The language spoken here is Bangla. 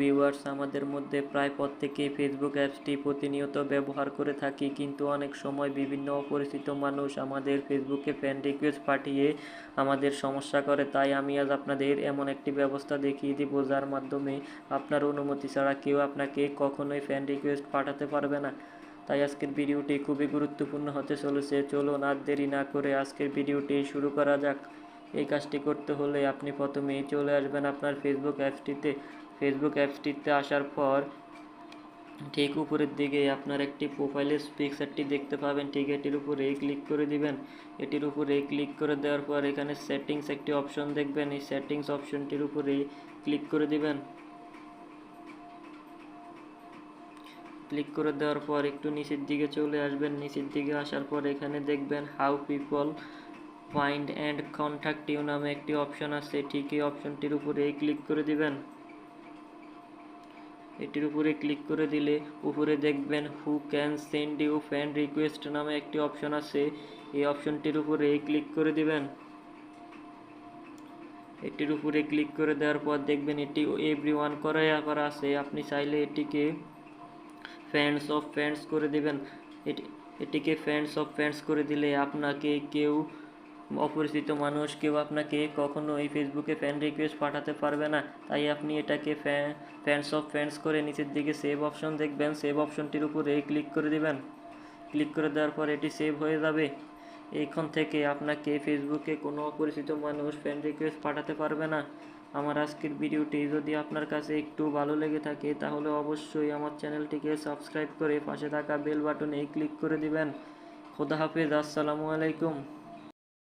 ভিউয়ার্স আমাদের মধ্যে প্রায় প্রত্যেকেই ফেসবুক অ্যাপসটি প্রতিনিয়ত ব্যবহার করে থাকি, কিন্তু অনেক সময় বিভিন্ন অপরিচিত মানুষ আমাদের ফেসবুকে ফ্রেন্ড রিকোয়েস্ট পাঠিয়ে আমাদের সমস্যা করে। তাই আমি আজ আপনাদের এমন একটি ব্যবস্থা দেখিয়ে দিব, যার মাধ্যমে আপনার অনুমতি ছাড়া কেউ আপনাকে কখনোই ফ্রেন্ড রিকোয়েস্ট পাঠাতে পারবে না। তাই আজকের ভিডিওটি খুবই গুরুত্বপূর্ণ হতে চলেছে। চলুন আর দেরি না করে আজকের ভিডিওটি শুরু করা যাক। এই কাজটি করতে হলে আপনি প্রথমেই চলে আসবেন আপনার ফেসবুক অ্যাপসটিতে ফেসবুক অ্যাপসটিতে আসার পর ঠিক উপরের দিকে আপনার একটি প্রোফাইলের পিকচারটি দেখতে পাবেন। ঠিক এটির উপরে ক্লিক করে দিবেন। এটির উপরে ক্লিক করে দেওয়ার পর এখানে সেটিংস একটি অপশন দেখবেন। এই সেটিংস অপশনটির উপরে ক্লিক করে দিবেন। ক্লিক করে দেওয়ার পর একটু নিচের দিকে চলে আসবেন। নিচের দিকে আসার পর এখানে দেখবেন how people find and contact you নামে একটি অপশন আছে। ঠিক এই অপশনটির উপরে ক্লিক করে দিবেন। এটির উপরে ক্লিক করে দিলে উপরে দেখবেন who can send you friend request নামে একটি অপশন আছে। এই অপশনটির উপরে ক্লিক করে দিবেন। এটির উপরে ক্লিক করে দেওয়ার পর দেখবেন এটি এভরি ওয়ান করাই আবার আছে। আপনি চাইলে এটিকে ফ্রেন্ডস অফ ফ্রেন্ডস করে দিবেন। এটি, এটিকে ফ্রেন্ডস অফ ফ্রেন্ডস করে দিলে আপনাকে কেউ অপরিচিত মানুষ, কেউ আপনাকে কখনো এই ফেসবুকে ফ্যান রিকোয়েস্ট পাঠাতে পারবে না। তাই আপনি এটাকে ফ্যান ফ্যান্স অফ ফ্রেন্ডস করে নিচের দিকে সেভ অপশন দেখবেন। সেভ অপশনটির উপরে ক্লিক করে দেবেন। ক্লিক করে দেওয়ার পর এটি সেভ হয়ে যাবে। এইখান থেকে আপনাকে ফেসবুকে কোনো অপরিচিত মানুষ ফ্রেন্ড রিকোয়েস্ট পাঠাতে পারবে না। আমার আজকের ভিডিওটি যদি আপনার কাছে একটু ভালো লেগে থাকে, তাহলে অবশ্যই আমার চ্যানেলটিকে সাবস্ক্রাইব করে পাশে থাকা বেল বাটনে ক্লিক করে দিবেন। খোদা হাফেজ, আসসালামু আলাইকুম।